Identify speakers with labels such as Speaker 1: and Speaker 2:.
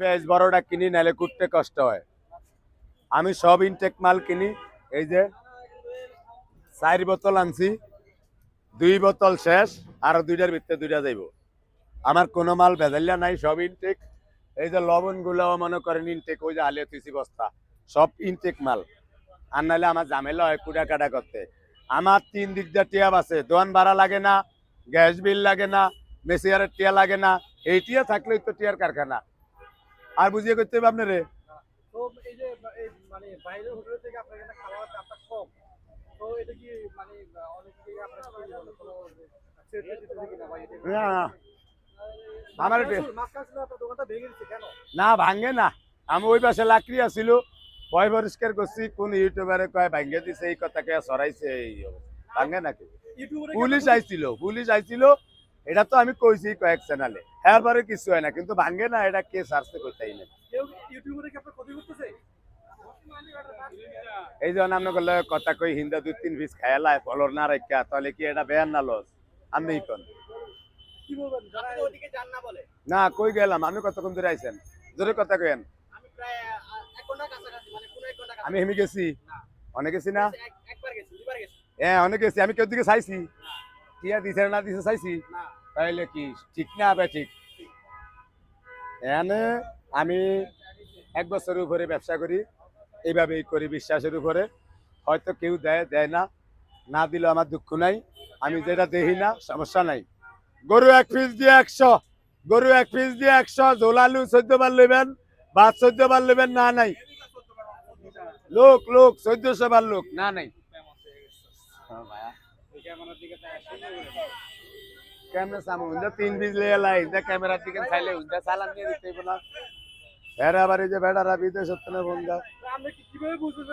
Speaker 1: পেঁয়াজ বড়টা কিনি, নাহলে কুটতে কষ্ট হয়। আমি সব ইনটেক মাল কিনি, এই যে চার বোতল আনছি, দুই বোতল শেষ, আর দুইটার ভিতরে দুইটা যাইব। আমার কোনো মাল ভেজালিয়া নাই, সব ইনটেক এই যে লবণ গুলাও মনে করেন ইনটেক ওই যে আলিয়া তুইছি বস্তা, সব ইনটেক মাল। আর নাহলে আমার ঝামেলা হয় কুড়া কাটা করতে। আমার তিন দিক দিয়ে টিয়াব আছে দোয়ান ভাড়া লাগে না, গ্যাস বিল লাগে না মেসিয়ারের টিয়া লাগে না, এই টিয়া থাকলেই তো টিয়ার কারখানা। আর বুঝিয়ে করতে হবে আপনারে।
Speaker 2: মানে মানে
Speaker 1: না,
Speaker 2: ভেঙে
Speaker 1: না আমি ওই পাশে লাকড়ি আছিল ভয় পরিষ্কার করছি কোন ইউটিউবারে কয় ভাঙ্গে দিছে এই কথা কে সরাইছে এই। ভাঙ্গে নাকি? পুলিশ আইছিল পুলিশ আইছিল। এটা তো আমি কইছি কয়েক চ্যানেলে এরপরে কিছু হয় না কিন্তু ভাঙ্গে না এটা কে সার্চে করতেই না এই যখন আপনি করলে কথা কই হিন্দা দুই তিন পিস খায়ালায় ফলর না রাখা তাহলে কি এটা বেয়ার না লস? আমি কোন।
Speaker 3: না
Speaker 1: কই গেলাম? আমি কতক্ষণ ধরে আইছেন? জোরে কথা কইেন।
Speaker 3: আমি মানে পুরো এক ঘণ্টা
Speaker 1: আমি হেমি গেছি? অনেক গেছি না?
Speaker 3: একবার গেছি দুবার গেছি।
Speaker 1: হ্যাঁ অনেক গেছি। আমি কেউ দিকে চাইছি? টিয়া দিছে না দিছে চাইছি?
Speaker 3: না।
Speaker 1: তাইলে কি ঠিক না হবে ঠিক? এনে আমি এক বছরের উপরে ব্যবসা করি, এইভাবেই করি বিশ্বাসের উপরে। হয়তো কেউ দেয় দেয় না না দিলে আমার দুঃখ নাই। আমি যেটা দেখি না, সমস্যা নাই। গরু এক পিস দিয়ে একশো, গরু এক পিস দিয়ে একশো ঝোলালু চোদ্দ বার নেবেন ভাত চোদ্দ বার নেবেন, না নাই। লোক লোক, চোদ্দশো বার লোক, না নাই। ক্যামেরা সামনে উন্দা তিন বিজ লে এলা ইন্দা ক্যামেরা দিকে খাইলে উন্দা সালাম নিয়ে দিতে না। আবার এই যে বেড়ারা বিদেশ হচ্ছে না বন্ধা।
Speaker 2: আমরা কীভাবে বুঝব